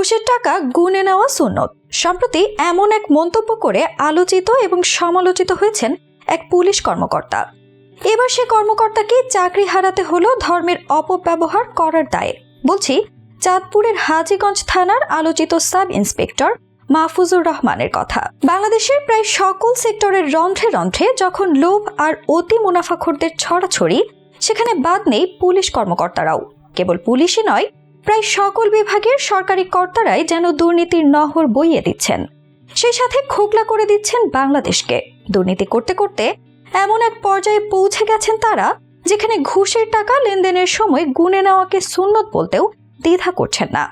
ঘুষের টাকা গুনে নেওয়া সুন্নত। সম্প্রতি এমন এক মন্তব্য করে আলোচিত এবং সমালোচিত হয়েছেন এক পুলিশ কর্মকর্তা। এবার সে কর্মকর্তাকে চাকরি হারাতে হলো ধর্মের অপব্যবহার করার দায়ে। বলছি, চাঁদপুরের হাজীগঞ্জ থানার আলোচিত সাব ইন্সপেক্টর মাহফুজুর রহমানের কথা। বাংলাদেশের প্রায় সকল সেক্টরের রন্ধ্রে রন্ধ্রে যখন লোভ আর অতি মুনাফাখোরদের ছড়াছড়ি, সেখানে বাদ নেই পুলিশ কর্মকর্তারাও। কেবল পুলিশই নয় প্রায় সকল বিভাগের সরকারি কর্তারাই যেন দুর্নীতির নহর বইয়ে দিচ্ছেন। সেই সাথে খোকলা করে দিচ্ছেন বাংলাদেশকে। দুর্নীতি করতে করতে এমন এক পর্যায়ে পৌঁছে গেছেন তারা, যেখানে ঘুষের টাকা লেনদেনের সময় গুনে নেওয়াকে সুন্নত বলতেও দ্বিধা করছেন না।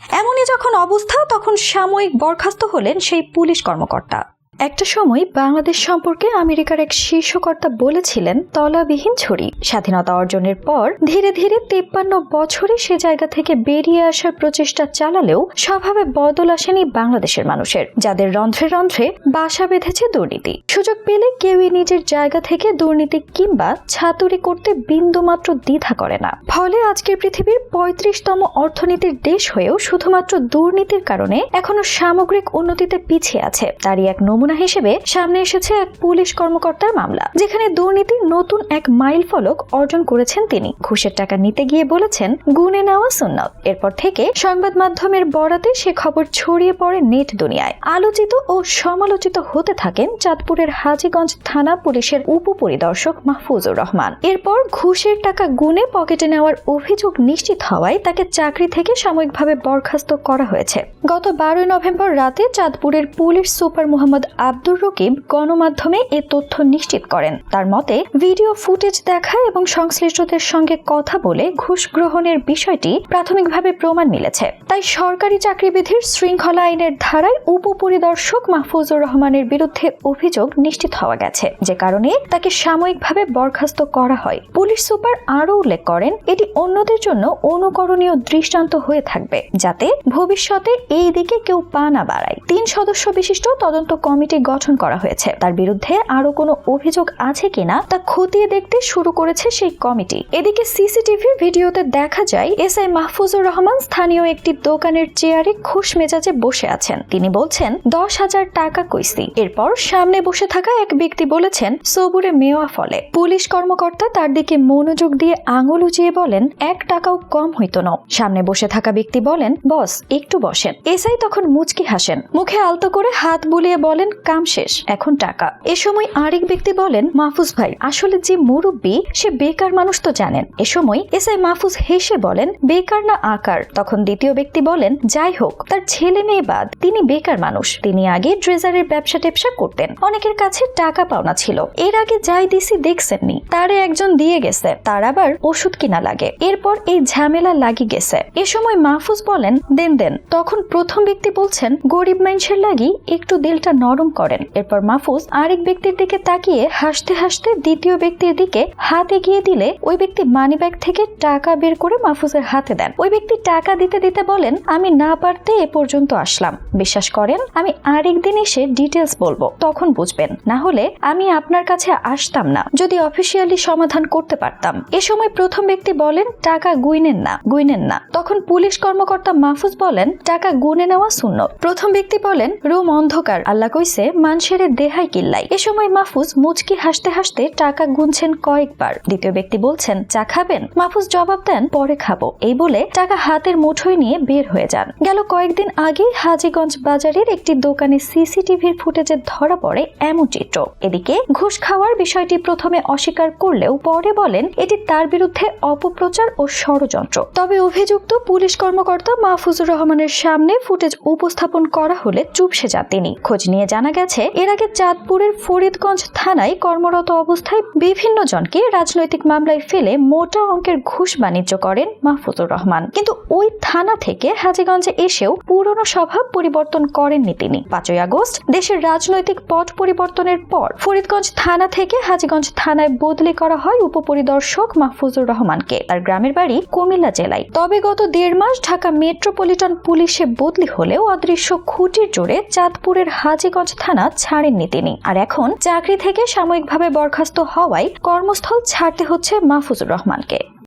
এমনই যখন অবস্থা, তখন সাময়িক বরখাস্ত হলেন সেই পুলিশ কর্মকর্তা। একটা সময় বাংলাদেশ সম্পর্কে আমেরিকার এক শীর্ষকর্তা বলেছিলেন, তলাবিহীন ছড়ি স্বাধীনতা অর্জনের পর ধীরে ধীরে তেপ্পান্ন বছরে সে জায়গা থেকে বেরিয়ে আসার প্রচেষ্টা চালালেও স্বভাবে বদল আসেনি বাংলাদেশের মানুষের, যাদের রন্ধ্রে রন্ধ্রে বাসা বেঁধেছে দুর্নীতি। সুযোগ পেলে কেউই নিজের জায়গা থেকে দুর্নীতি কিংবা ছাতুরি করতে বিন্দুমাত্র দ্বিধা করে না। ফলে আজকের পৃথিবীর পঁয়ত্রিশতম অর্থনীতির দেশ হয়েও শুধুমাত্র দুর্নীতির কারণে এখনও সামগ্রিক উন্নতিতে পিছিয়ে আছে। তারই এক নমুনা হিসেবে সামনে এসেছে এক পুলিশ কর্মকর্তার মামলা, যেখানে দুর্নীতির নতুন এক মাইল ফলক অর্জন করেছেন তিনি। ঘুষের টাকা নিতে গিয়ে বলেছেন গুনে নেওয়া সুন্নত। এরপর থেকে সংবাদ মাধ্যমের বরাতে সে খবর ছড়িয়ে পড়ে নেট দুনিয়ায়। আলোচিত ও সমালোচিত হতে থাকেন চাঁদপুরের হাজীগঞ্জ থানা পুলিশের উপপরিদর্শক মাহফুজুর রহমান। এরপর ঘুষের টাকা গুনে পকেটে নেওয়ার অভিযোগ নিশ্চিত হওয়ায় তাকে চাকরি থেকে সাময়িকভাবে বরখাস্ত করা হয়েছে। গত বারোই নভেম্বর রাতে চাঁদপুরের পুলিশ সুপার মোহাম্মদ আব্দুর রকিব গণমাধ্যমে এ তথ্য নিশ্চিত করেন। তার মতে, ভিডিও ফুটেজ দেখা এবং সংশ্লিষ্টদের সঙ্গে কথা বলে ঘুষ গ্রহণের বিষয়টি প্রাথমিকভাবে প্রমাণ মিলেছে। তাই সরকারি চাকরিবিধির শৃঙ্খলা আইনের ধারায় উপপরিদর্শক মাহফুজুর রহমানের বিরুদ্ধে অভিযোগ নিশ্চিত হওয়া গেছে। যে কারণে তাকে সাময়িকভাবে বরখাস্ত করা হয়। পুলিশ সুপার আরও উল্লেখ করেন, এটি অন্যদের জন্য অনুকরণীয় দৃষ্টান্ত হয়ে থাকবে, যাতে ভবিষ্যতে এই দিকে কেউ পা না বাড়ায়। তিন সদস্য বিশিষ্ট তদন্ত কমিটি গঠন করা হয়েছে। তার বিরুদ্ধে আরও কোনো অভিযোগ আছে কিনা তা খতিয়ে দেখতে শুরু করেছে সেই কমিটি। এদিকে সিসিটিভির ভিডিওতে দেখা যায় এস আই মাহফুজুর রহমান স্থানীয় একটি দোকানের চেয়ারে খুশ মেজাজে বসে আছেন। তিনি বলছেন, দশ হাজার টাকা কইসি এরপর সামনে বসে থাকা এক ব্যক্তি বলেছেন, সবুরে মেওয়া ফলে। পুলিশ কর্মকর্তা তার দিকে মনোযোগ দিয়ে আঙুল উঁচিয়ে বলেন, এক টাকাও কম হইতো না। সামনে বসে থাকা ব্যক্তি বলেন, বস, একটু বসেন। এসআই তখন মুচকি হাসেন। মুখে আলতো করে হাত বুলিয়ে বলেন কাম শেষ, এখন টাকা। এ সময় আরেক ব্যক্তি বলেন, মাহফুজ ভাই, আসলে যে মুরব্বী, সে বেকার মানুষ তো জানেন। এ সময় এসআই মাহফুজ হেসে বলেন, বেকার না আকার। তখন দ্বিতীয় ব্যক্তি বলেন, যাই হোক, তার ছেলে মেয়ে বাদ, তিনি বেকার মানুষ। তিনি আগে ট্রেজারের ব্যবসা টেপসা করতেন। অনেকের কাছে টাকা পাওনা ছিল। এর আগে যাই দিছি দেখছেননি। তারে একজন দিয়ে গেছে। তার আবার ওষুধ কিনা লাগে। এরপর এই ঝামেলা লাগি গেছে। এ সময় মাহফুজ বলেন, দেন দেন। তখন প্রথম ব্যক্তি বলছেন, গরিব মানুষের লাগি একটু দিলটা নরম করেন। এরপর মাহফুজ আরেক ব্যক্তির দিকে তাকিয়ে হাসতে হাসতে দ্বিতীয় ব্যক্তির দিকে হাত এগিয়ে দিলে ওই ব্যক্তি মানিব্যাগ থেকে টাকা বের করে মাহফুজের হাতে দেন। ওই ব্যক্তি টাকা দিতে দিতে বলেন, আমি না পারতে এ পর্যন্ত আসলাম। বিশ্বাস করেন, আমি আরেক দিন এসে ডিটেলস বলব। তখন বুঝবেন। না হলে আমি আপনার কাছে আসতাম না। যদি অফিসিয়ালি সমাধান করতে পারতাম। এ সময় প্রথম ব্যক্তি বলেন, টাকা গুইনেন না গুইনেন না। তখন পুলিশ কর্মকর্তা মাহফুজ বলেন, টাকা গুনে নেওয়া শূন্য প্রথম ব্যক্তি বলেন, রুম অন্ধকার, আল্লাহ কইছে মানুষের দেহাই কিল্লাই। এ সময় মাহফুজ মুচকি হাসতে হাসতে টাকা গুনছেন কয়েকবার। দ্বিতীয় ব্যক্তি বলছেন, চা খাবেন? মাহফুজ জবাব দেন, পরে খাব। এই বলে টাকা হাতের মুঠোয় নিয়ে বের হয়ে যান। গেল কয়েকদিন আগে হাজীগঞ্জ বাজারের একটি দোকানে সিসিটিভির ফুটেজে ধরা পড়ে এমন চিত্র। এদিকে ঘুষ খাওয়ার বিষয়টি প্রথমে অস্বীকার করলেও পরে বলেন, এটি তার বিরুদ্ধে অপপ্রচার ও ষড়যন্ত্র। তবে অভিযুক্ত পুলিশ কর্মকর্তা মাহফুজুর রহমানের সামনে ফুটেজ উপস্থাপন করা হলে চুপসে যান তিনি। খোঁজ নিয়ে জানা গেছে, এর আগে চাঁদপুরের ফরিদগঞ্জ থানায় কর্মরত অবস্থায় বিভিন্ন জনকে রাজনৈতিক মামলায় ফেলে মোটা অঙ্কের ঘুষ বাণিজ্য করেন মাহফুজুর রহমান। কিন্তু ওই থানা থেকে হাজীগঞ্জে এসেও পুরনো স্বভাব পরিবর্তন করেননি তিনি। পাঁচই আগস্ট, দেশের রাজনৈতিক পট পরিবর্তনের পর ফরিদগঞ্জ থানা থেকে হাজীগঞ্জ থানায় বদলি করা হয় উপপরিদর্শক মাহফুজুর রহমানকে। তার গ্রামের বাড়ি কুমিল্লা জেলায়। তবে গত দেড় মাস ঢাকা মেট্রোপলিটন পুলিশে বদলি হলেও অদৃশ্য খুঁটির জোরে চাঁদপুরের হাজীগঞ্জ থানা ছাড়েননি তিনি। আর এখন চাকরি থেকে সাময়িকভাবে বরখাস্ত হওয়ায় কর্মস্থল ছাড়তে হচ্ছে মাহফুজুর রহমানকে।